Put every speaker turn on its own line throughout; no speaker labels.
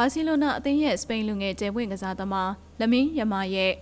ဘာစီလိုနာအသင်းရဲ့စပိန်လူငယ်ကျယ်ပွင့်ကစားသမားလမင်းယမာရဲ့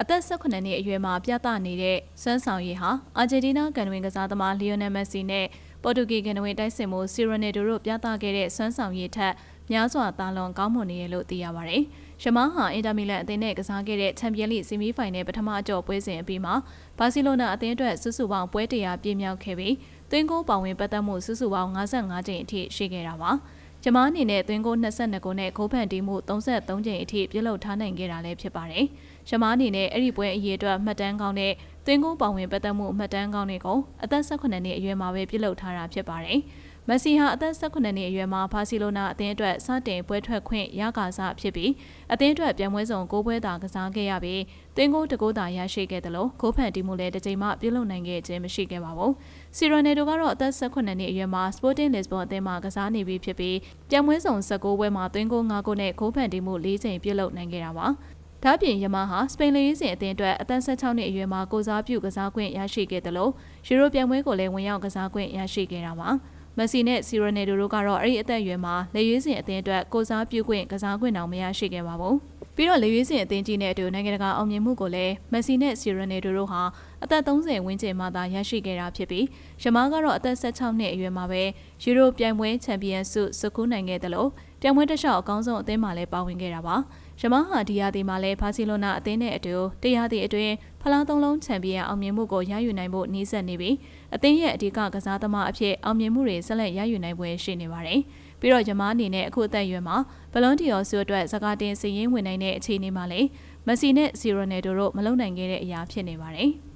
အသက်18နှစ်အရွယ်မှာပြသနေတဲ့စွမ်းဆောင်ရည်ဟာအာဂျင်တီးနားကန်ဝင်ကစားသမားလီယိုနယ်မက်ဆီနဲ့ပေါ်တူဂီကန်ဝင်တိုက်စစ်မှုစီရိုနယ်ဒိုတို့ပြသခဲ့တဲ့စွမ်းဆောင်ရည်ထက်များစွာတာလွန်ကောင်းမွန်နေရလို့သိရပါတယ်။ရှမားဟာအင်တာမီလန်အသင်းနဲ့ကစားခဲ့တဲ့ချန်ပီယံလိဆီမီဖိုင်နယ်ပထမအကြော့ပွဲစဉ်အပြီးမှာဘာစီလိုနာအသင်းအတွက်စုစုပေါင်းပွဲတရာပြည့်မြောက်ခဲ့ပြီးသွင်းကိုပောင်ဝင်ပတ်သက်မှုစုစုပေါင်း55ကြိမ်အထိရှိခဲ့တာပါ။ ကျမအနေနဲ့သွင်းကို22ကိုနဲ့ခိုးဖန်တီးမှု33ကြိမ်အထိပြုလုပ်ထားနိုင်ခဲ့တာလည်းဖြစ်ပါတယ်။ကျမအနေနဲ့အဲ့ဒီပွဲအရေးအတွက်မှတ်တမ်းကောင်းတဲ့သွင်းကိုပောင်ဝင်ပတ်သက်မှုမှတ်တမ်းကောင်းတွေကိုအသက်18နှစ်အရွယ်မှာပဲပြုလုပ်ထားတာဖြစ်ပါတယ်။ မက်ဆီဟာအသက်18နှစ်အရွယ်မှာဘာစီလိုနာအသင်းအတွက်စတင်ပွဲထွက်ခွင့်ရကာစဖြစ်ပြီးအသင်းအတွက်ပြန်ပွဲဆောင်၉ပွဲသာကစားခဲ့ရပြီးသွင်းကိုတကိုးသာရရှိခဲ့တယ်လို့ကိုဖန်တီမှုလည်းတစ်ချိန်မှပြုလုပ်နိုင်ခဲ့ခြင်းမရှိခဲ့ပါဘူး။စီရိုနယ်ဒိုကတော့အသက်18နှစ်အရွယ်မှာ Sporting Lisbon အသင်းမှာကစားနေပြီးဖြစ်ပြီးပြန်ပွဲဆောင်19ပွဲမှာသွင်းကို9ကိုနဲ့ကိုဖန်တီမှု၄ချိန်ပြုလုပ်နိုင်ခဲ့တာပါ။ဒါ့ပြင်ယမဟာစပိန်လေးစဉ်အသင်းအတွက်အသက်16နှစ်အရွယ်မှာကိုစားပြုကစားခွင့်ရရှိခဲ့တယ်လို့ယူရိုပြန်ပွဲကိုလည်းဝင်ရောက်ကစားခွင့်ရရှိခဲ့တာပါ။ မက်ဆီနဲ့စီရိုနယ်ဒိုတို့ကတော့အဲ့ဒီအသက်အရွယ်မှာလေရွေးစင်အသင်းအတွက်ကိုစားပြုခွင့်ကစားခွင့်တောင်မရရှိခဲ့ပါဘူး။ပြီးတော့လေရွေးစင်အသင်းကြီးနဲ့အတူနိုင်ငံတကာအောင်မြင်မှုကိုလည်းမက်ဆီနဲ့စီရိုနယ်ဒိုတို့ဟာအသက်30ဝန်းကျင်မှသာရရှိခဲ့တာဖြစ်ပြီးရမားကတော့အသက်16နှစ်အရွယ်မှာပဲယူရိုပြိုင်ပွဲချန်ပီယံဆုစကူးနိုင်ခဲ့တယ်လို့ ပြိုင်ပွဲတစ်လျှောက်အကောင်းဆုံးအသင်းမှလည်းပါဝင်ခဲ့တာပါ။ရမားဟာဒီယာတီမှာလည်းဘာစီလိုနာအသင်းနဲ့အတူတရားတီအတွင်းဖလားသုံးလုံးချန်ပီယံအောင်မြင်မှုကိုရယူနိုင်ဖို့နှီးစပ်နေပြီးအသင်းရဲ့အဓိကကစားသမားအဖြစ်အောင်မြင်မှုတွေဆက်လက်ရယူနိုင်ပွဲရှိနေပါတယ်။ပြီးတော့ဂျမားအနေနဲ့အခုအသက်အရွယ်မှာဘလွန်တီယောဆုအတွက်စကားတင်စီရင်ဝင်နိုင်တဲ့အခြေအနေမှာလည်းမက်ဆီနဲ့စီရိုနယ်ဒိုတို့မလုံနိုင်ခဲ့တဲ့အရာဖြစ်နေပါတယ်။